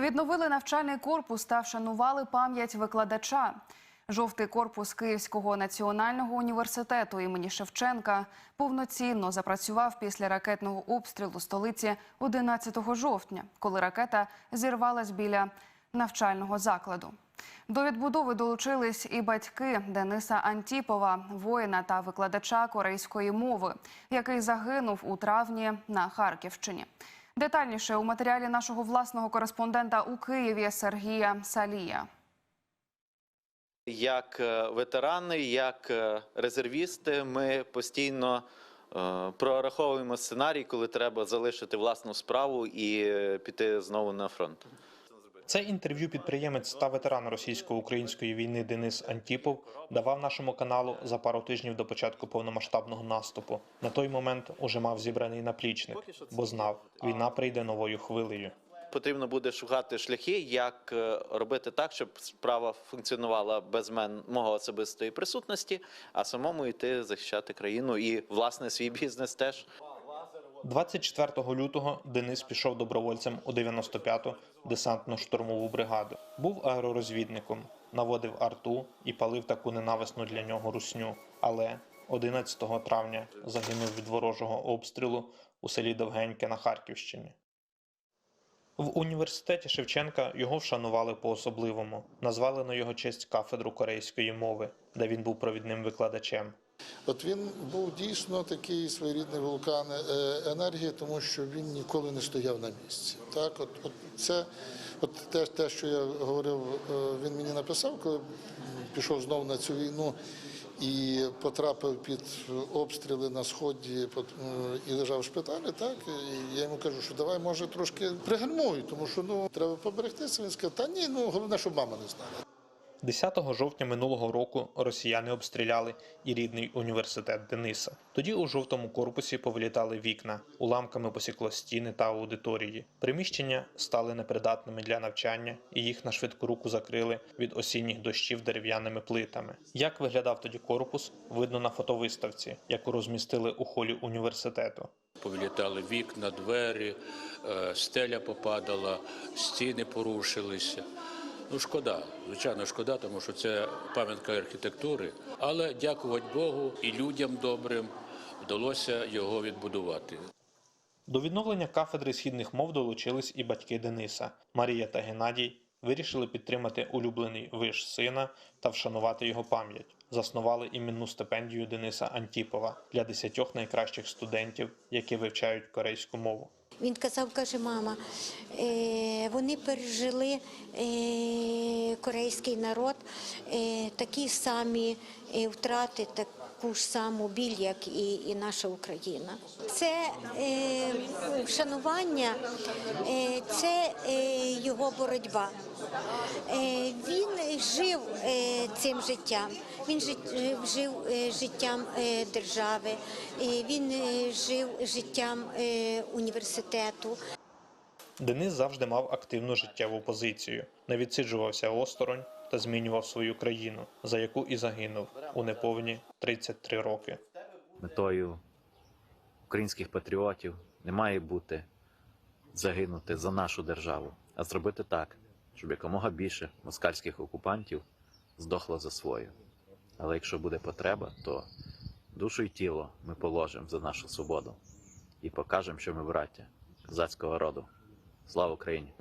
Відновили навчальний корпус та вшанували пам'ять викладача. Жовтий корпус Київського національного університету імені Шевченка повноцінно запрацював після ракетного обстрілу столиці 11 жовтня, коли ракета зірвалась біля навчального закладу. До відбудови долучились і батьки Дениса Антіпова, воїна та викладача корейської мови, який загинув у травні на Харківщині. Детальніше у матеріалі нашого власного кореспондента у Києві Сергія Салія. Як е, ветерани, як е, резервісти, ми постійно е, прораховуємо сценарій, коли треба залишити власну справу і піти знову на фронт. Це інтерв'ю підприємець та ветеран російсько-української війни Денис Антіпов давав нашому каналу за пару тижнів до початку повномасштабного наступу. На той момент уже мав зібраний наплічник, бо знав, війна прийде новою хвилею. Потрібно буде шукати шляхи, як е, робити так, щоб справа функціонувала без мен мого особистої присутності, а самому йти захищати країну і власне свій бізнес теж. 24 лютого Денис пішов добровольцем у 95-ту десантно-штурмову бригаду. Був аеророзвідником, наводив арту і палив таку ненависну для нього русню. Але 11 травня загинув від ворожого обстрілу у селі Довгеньке на Харківщині. В університеті Шевченка його вшанували по-особливому. Назвали на його честь кафедру корейської мови, де він був провідним викладачем. От він був дійсно такий своєрідний вулкан е, енергії, тому що він ніколи не стояв на місці. Так, от, от це, от те, те, що я говорив, е, він мені написав, коли пішов знову на цю війну і потрапив під обстріли на сході е, і лежав в шпиталі. Так і я йому кажу, що давай може трошки пригальмуй, тому що ну треба поберегтися. Він сказав, та ні, ну головне, щоб мама не знала. 10 жовтня минулого року росіяни обстріляли і рідний університет Дениса. Тоді у жовтому корпусі повилітали вікна, уламками посікло стіни та аудиторії. Приміщення стали непридатними для навчання, і їх на швидку руку закрили від осінніх дощів дерев'яними плитами. Як виглядав тоді корпус, видно на фотовиставці, яку розмістили у холі університету. Повилітали вікна, двері, е, стеля попадала, стіни порушилися. Ну, шкода, звичайно, шкода, тому що це пам'ятка архітектури. Але дякувати Богу і людям добрим вдалося його відбудувати. До відновлення кафедри східних мов долучились і батьки Дениса. Марія та Геннадій вирішили підтримати улюблений виш сина та вшанувати його пам'ять. Заснували іменну стипендію Дениса Антіпова для десятьох найкращих студентів, які вивчають корейську мову. Він казав, каже, мама, е, вони пережили е, корейський народ е, такі самі втрати, таку ж саму біль, як і, і наша Україна. Це е, вшанування, е, це е, його боротьба. Е, він жив е, цим життям. Він жит- жив е, життям е, держави, е, він е, жив життям е, університету. Денис завжди мав активну життєву позицію, не відсиджувався осторонь та змінював свою країну, за яку і загинув у неповні 33 роки. метою українських патріотів не має бути загинути за нашу державу, а зробити так, щоб якомога більше москальських окупантів здохло за свою. Але якщо буде потреба, то душу і тіло ми положимо за нашу свободу і покажемо, що ми браття козацького роду. Слава Україні!